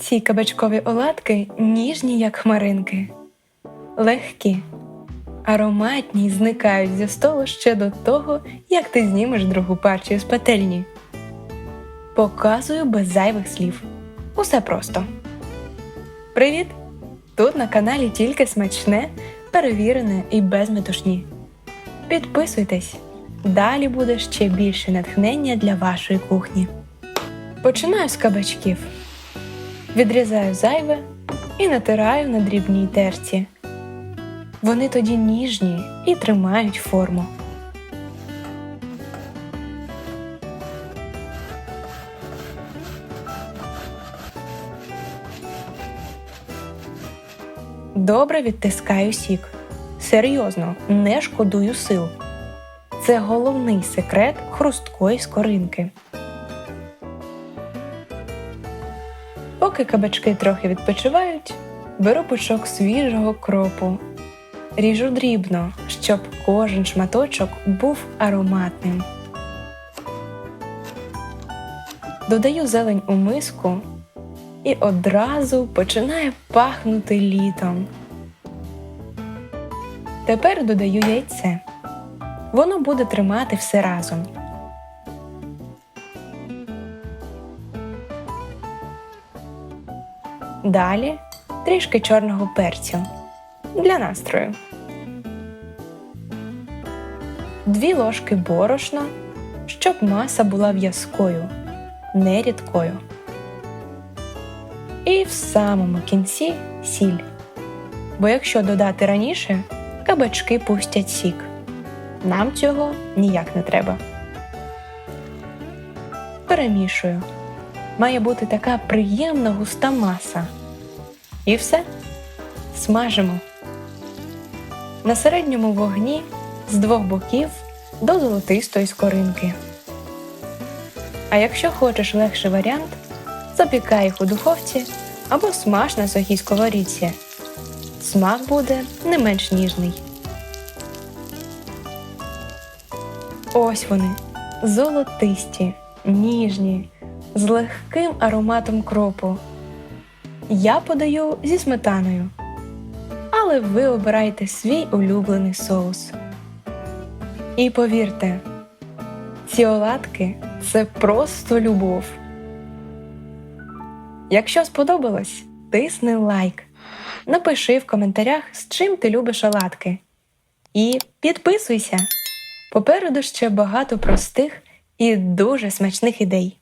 Ці кабачкові оладки ніжні, як хмаринки, легкі, ароматні й зникають зі столу ще до того, як ти знімеш другу партію з пательні. Показую без зайвих слів. Усе просто. Привіт! Тут на каналі тільки смачне, перевірене і без метушні. Підписуйтесь, далі буде ще більше натхнення для вашої кухні. Починаю з кабачків. Відрізаю зайве і натираю на дрібній терці. Вони тоді ніжні і тримають форму. Добре відтискаю сік. Серйозно, не шкодую сил. Це головний секрет хрусткої скоринки. Поки кабачки трохи відпочивають, беру пучок свіжого кропу. Ріжу дрібно, щоб кожен шматочок був ароматним. Додаю зелень у миску і одразу починає пахнути літом. Тепер додаю яйце. Воно буде тримати все разом. Далі трішки чорного перцю для настрою. Дві ложки борошна, щоб маса була в'язкою, не рідкою. І в самому кінці сіль. Бо якщо додати раніше, кабачки пустять сік. Нам цього ніяк не треба. Перемішую. Має бути така приємна густа маса. І все. Смажимо. На середньому вогні з двох боків до золотистої скоринки. А якщо хочеш легший варіант, запікай їх у духовці або смаж на сухій сковорідці. Смак буде не менш ніжний. Ось вони золотисті, ніжні, з легким ароматом кропу. Я подаю зі сметаною. Але ви обирайте свій улюблений соус. І повірте, ці оладки це просто любов. Якщо сподобалось, тисни лайк. Напиши в коментарях, з чим ти любиш оладки. І підписуйся! Попереду ще багато простих і дуже смачних ідей.